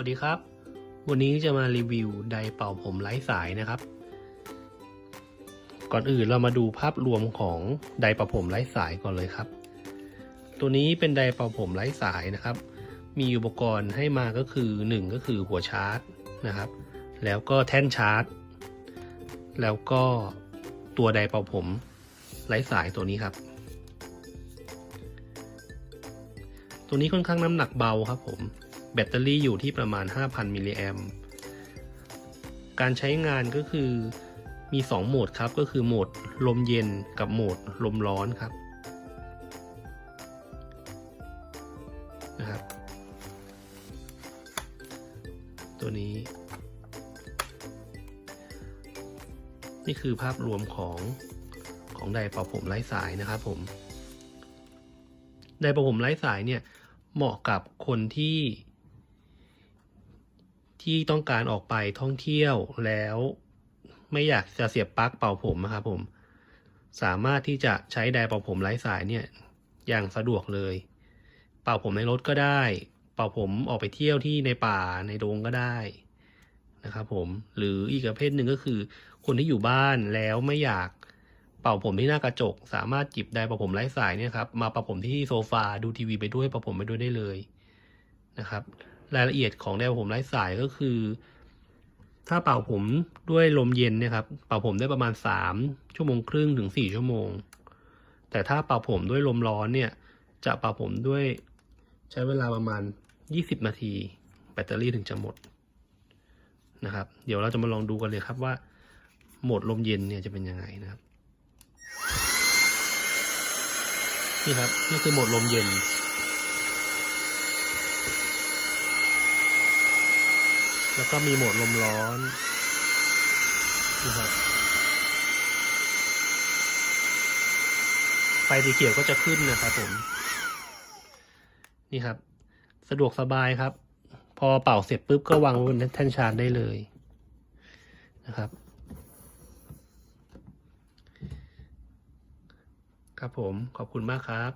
วัสดีครับ วันนี้จะมารีวิวไดร์เป่าผมไร้สายนะครับ ก่อนอื่นเรามาดูภาพรวมของไดร์เป่าผมไร้สายก่อนเลยครับ ตัวนี้เป็นไดร์เป่าผมไร้สายนะครับ มีอุปกรณ์ให้มาก็คือ 1 ก็คือหัวชาร์จนะครับ แล้วก็แท่นชาร์จ แล้วก็ตัวไดร์เป่าผมไร้สายตัวนี้ครับ ตัวนี้ค่อนข้างน้ำหนักเบาครับผม แบตเตอรี่อยู่ที่ประมาณ 5,000 มิลลิแอมการใช้งานก็คือมี 2 โหมดครับ ก็คือโหมดลมเย็นกับโหมดลมร้อนครับนะครับ ตัวนี้ นี่คือภาพรวมของของไดร์เป่าผมไร้สายนะครับผมไดร์เป่าผมไร้สายเนี่ยเหมาะกับคนที่ ที่ต้องการออกไปท่องเที่ยวแล้ว ไม่อยากจะเสียบปลั๊กเป่าผมนะครับผม สามารถที่จะใช้ไดร์เป่าผมไร้สายเนี่ยอย่างสะดวกเลย เป่าผมในรถก็ได้ เป่าผมออกไปเที่ยวที่ในป่าในดงก็ได้นะครับผมหรืออีกประเภทหนึ่งก็คือ คนที่อยู่บ้านแล้วไม่อยากเป่าผมที่หน้ากระจก สามารถจิบไดร์เป่าผมไร้สายเนี่ยครับมาเป่าผมที่โซฟาดูทีวีไปด้วยเป่าผมไปด้วยได้เลยนะครับ รายละเอียดของไดร์ผมไร้สายก็คือ ถ้าเป่าผมด้วยลมเย็นเนี่ยครับเป่าผมได้ประมาณสามชั่วโมงครึ่งถึงสี่ชั่วโมง แต่ถ้าเป่าผมด้วยลมร้อนเนี่ยจะเป่าผมด้วยใช้เวลาประมาณยี่สิบนาที แบตเตอรี่ถึงจะหมดนะครับ เดี๋ยวเราจะมาลองดูกันเลยครับว่าโหมดลมเย็นเนี่ยจะเป็นยังไงนะครับ นี่ครับ นี่คือโหมดลมเย็น แล้วก็มีโหมดลมร้อนนี่ครับไฟสีเขียวก็จะขึ้นนะครับผม นี่ครับ สะดวกสบายครับ พอเป่าเสร็จปุ๊บก็วางบนแท่นชาร์จได้เลยนะครับ ครับผมขอบคุณมากครับ